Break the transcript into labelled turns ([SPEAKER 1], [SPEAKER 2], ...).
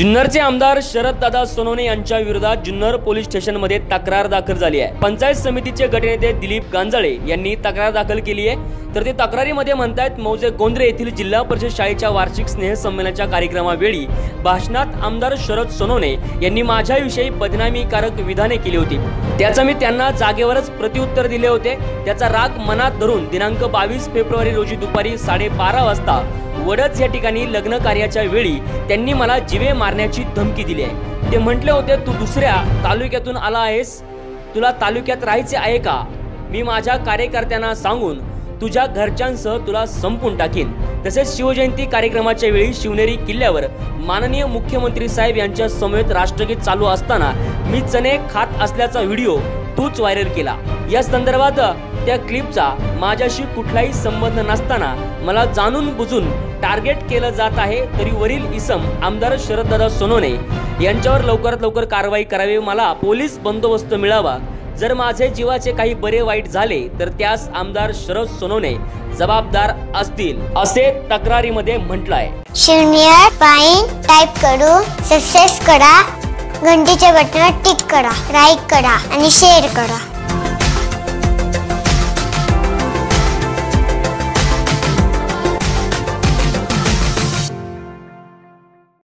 [SPEAKER 1] जुन्नरचे आमदार शरद दादा सोनवणे यांच्या विरोधात जुन्नर पोलीस स्टेशनमध्ये तक्रार दाखल झाली आहे. पंचायत समितीचे गटनेते दिलीप गांजाळे यांनी तक्रार दाखल केली आहे. तर ते तक्रारीमध्ये म्हणतायत मौजे गोंद्रे येथील जिल्हा परिषद शाळेच्या वार्षिक स्नेह संमेलनाच्या कार्यक्रमावेळी भाषणात आमदार शरद सोनवणे यांनी माझ्याविषयी बदनामीकारक विधाने केली होती. त्याचं मी त्यांना जागेवरच प्रत्युत्तर दिले होते. त्याचा राग मनात धरून दिनांक बावीस फेब्रुवारी रोजी दुपारी साडेबारा वाजता वडच या ठिकाणी लग्न कार्याच्या वेळी त्यांनी मला जिवे मारण्याची धमकी दिली आहे. ते म्हटले होते तू दुसऱ्या तालुक्यातून आला आहेस. तुला तालुक्यात राहायचे आहे का? मी माझ्या कार्यकर्त्यांना सांगून तुझ्या घरच्यांसह तुला संपून टाकीन. तसेच शिवजयंती कार्यक्रमाच्या वेळी शिवनेरी किल्ल्यावर माननीय मुख्यमंत्री साहेब यांच्या समवेत राष्ट्रगीत चालू असताना मी चणे खात असल्याचा व्हिडिओ तूच व्हायरल केला. या संदर्भात त्या क्लिपचा माझ्याशी कुठलाही संबंध नसताना मला जाणून बुजून टार्गेट केलं जात आहे तरी वरील इसम आमदार शरददादा सोनोने यांच्यावर लवकरात लवकर कारवाई करावी मला पोलीस बंदोबस्त मिळावा जर माझे जीवाचे काही बरे वाईट झाले तर त्यास आमदार शरद सोनवणे जबाबदार असतील असे तक्रारीमध्ये म्हटलं आहे
[SPEAKER 2] शून्य पाईन टाईप करू सक्सेस करा घंटीच्या बटनावर टिक करा लाईक करा आणि शेअर करा.